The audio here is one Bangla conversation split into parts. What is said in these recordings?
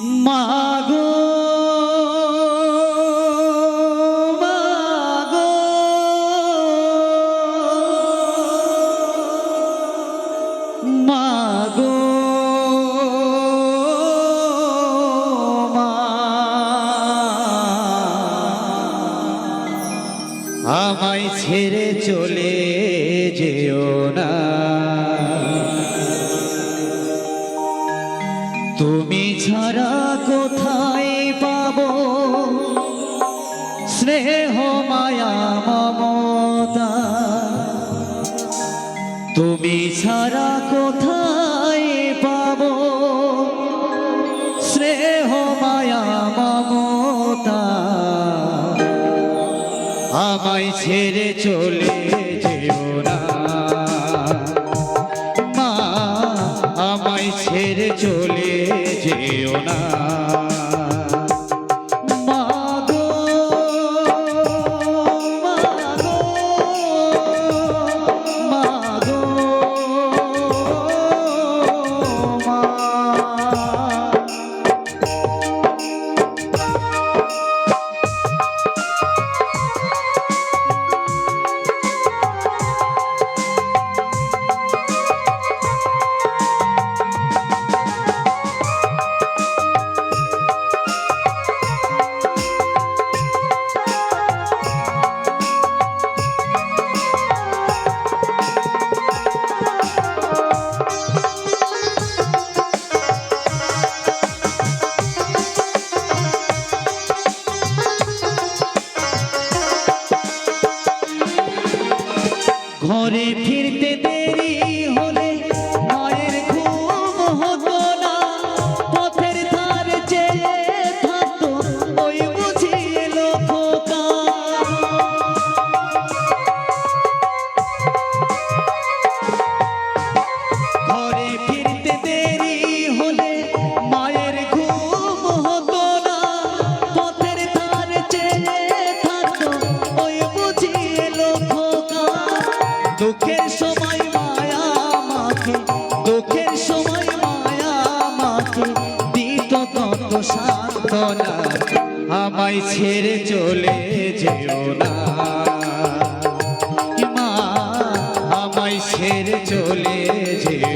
মাগো মা। আমায় ছেড়ে চলে যেও না। তুমি ছাড়া কোথায় পাব? স্নেহ, মায়া, মমতা। তুমি ছাড়া কোথায় পাব? স্নেহ, মায়া, মমতা। আমায় ছেড়ে চলে আমায় ছেড়ে চলে যেও না। দুঃখের সময় মায়া মাকে, দুঃখের সময় মায়া মাকে, দিত কত সান্ত্বনা, আমায় ছেড়ে চলে যেও না। মা, আমায় ছেড়ে চলে যেও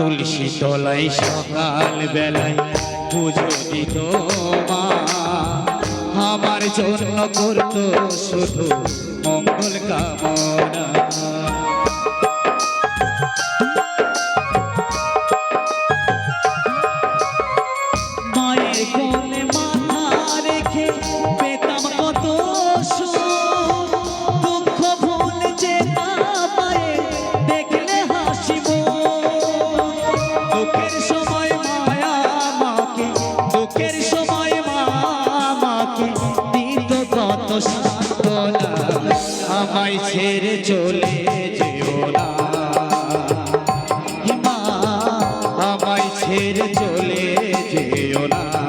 তুলসী তলায় সকাল বেলায় পুজো দিত মা। আমার জন্য করতো শুধু মঙ্গল কামনা। মায়ের কোলে মাথা সান্ত্বনা আমায় ছেড়ে চলে যেও না। আমায় ছেড়ে চলে যেও না।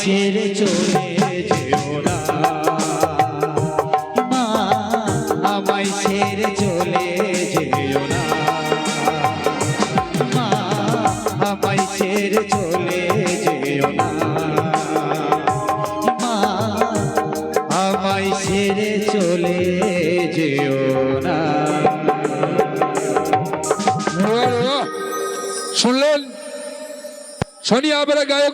ছেড়ে চলে যেও না। মা আমায় ছেড়ে চলে শুনলেন? শনি আবেরা গায়ক